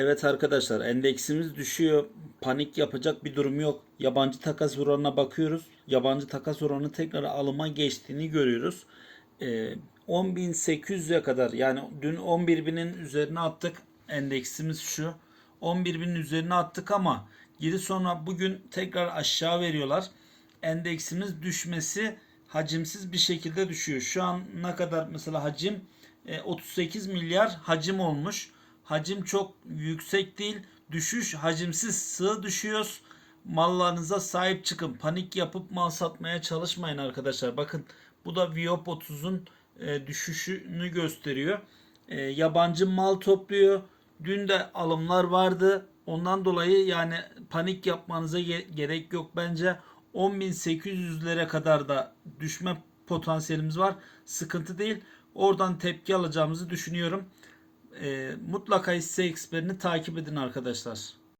Evet arkadaşlar endeksimiz düşüyor. Panik yapacak bir durum yok. Yabancı takas oranına bakıyoruz. Yabancı takas oranı tekrar alıma geçtiğini görüyoruz. Ee, 10.800'e kadar yani dün 11.000'in üzerine attık. Endeksimiz şu. 11.000'in üzerine attık ama geri sonra bugün tekrar aşağı veriyorlar. Endeksimiz düşmesi hacimsiz bir şekilde düşüyor. Şu an ne kadar mesela hacim E, 38 milyar hacim olmuş. Hacim çok yüksek değil. Düşüş hacimsiz sığ düşüyoruz. Mallarınıza sahip çıkın. Panik yapıp mal satmaya çalışmayın arkadaşlar. Bakın bu da Viop 30'un e, düşüşünü gösteriyor. E, yabancı mal topluyor. Dün de alımlar vardı. Ondan dolayı yani panik yapmanıza ge- gerek yok bence. 10.800'lere kadar da düşme potansiyelimiz var. Sıkıntı değil. Oradan tepki alacağımızı düşünüyorum. E, mutlaka hisse eksperini takip edin arkadaşlar.